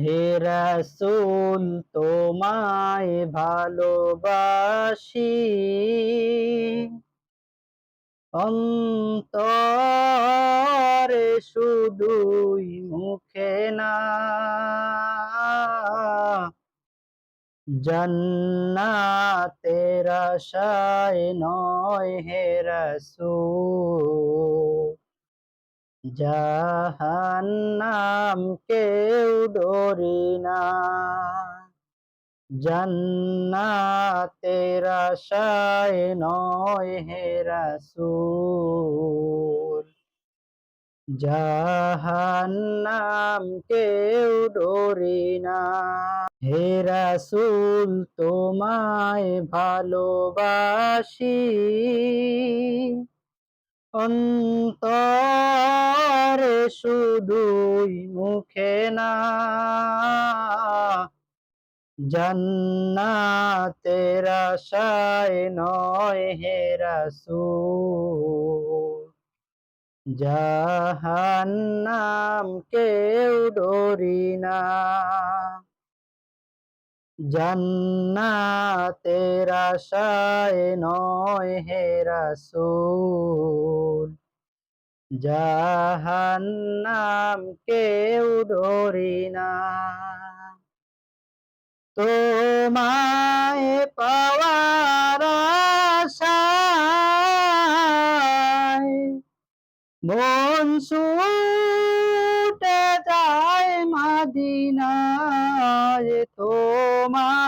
হে রাসূল তোমায় ভালোবাসি। অন্তরে শুধুই মুখে না। জান্নাতের আশায় নয় হে রাসূল। জাহান্নাম কেউ ডরি না। জান্নাতের আশায় নয় হে রাসূল। জাহান্নাম কেউ ডরি না। হে রাসূল, তোমায় ভালোবাসি। অন্তরে শুধুই মুখে না। জান্নাতের আশায় নয় হে রাসূল। জাহান্নাম কেউ ডরি না। জান্নাতের আশায় নয় হে রাসূল। জাহান্নাম কেউ ডরি না। তোমায় পাওয়ার আশায় মন ছুটে যায় মাদিনায়। তোমায়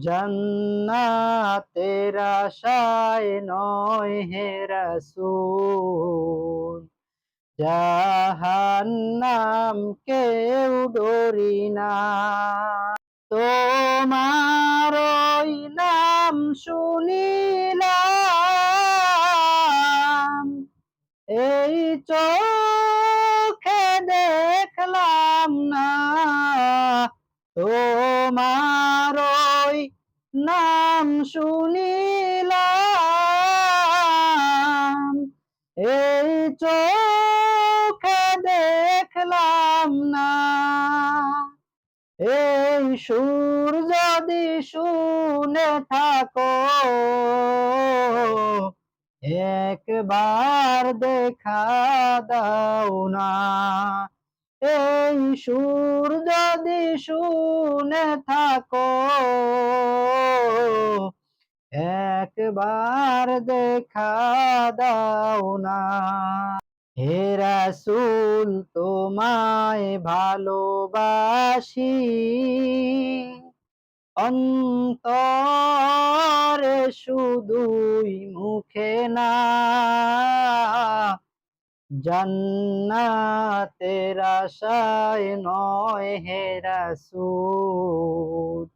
জান্নাতের আশায় নয় হে রাসূল। জাহান্নাম কেউ ডরি না। তোমার নাম শুনিলাম। এই চোখে দেখলাম না। তোমার নাম শুনিলাম। এই চোখে দেখলাম না। এই সুর যদি শুনে থাকো, একবার দেখা দাও না। এই সুর যদি শুনে থাকো, একবার দেখা দাও না। হে রাসূল, তোমায় ভালোবাসি। অন্তরে শুধুই জান্নাতের আশায় নয় হে রাসূল।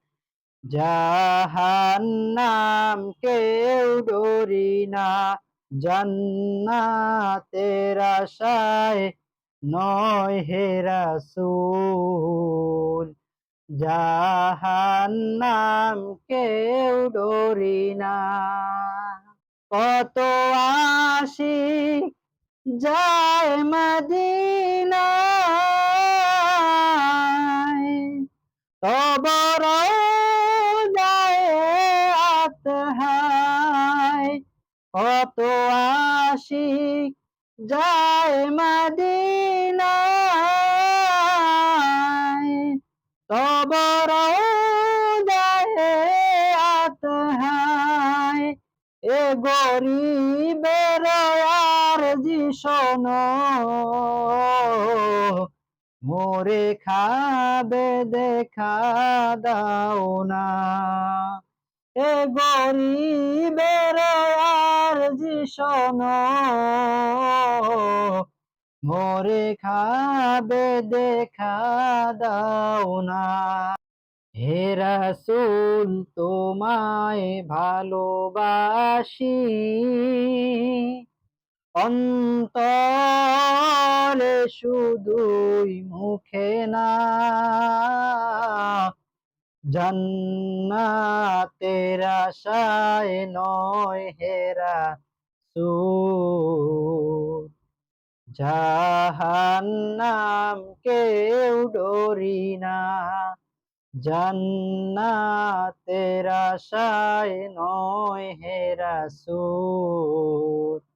জাহান্নাম কেউ ডরি না, জান্নাতের আশায় নয় হে রাসূল। জাহান্নাম কেউ ডরি না। কত আশিক যায় মদিনায়। তবর যায় আতহায় কত আশিক যায় মদিনায়। কবর যায় আতহায় এ গরিবের জিশন মোরে খাবে দেখা দাও না। এ গরিবের আর জিশন মোরে খাবে দেখা দাও না। হে রাসূল, তোমায় ভালোবাসি। অন্তরে শুধুই মুখে না, জান্নাতের আশায় নয় হেরা জাহান্নাম কেউ ডরি না, জান্নাতের আশায় নয় হেরা রাসূল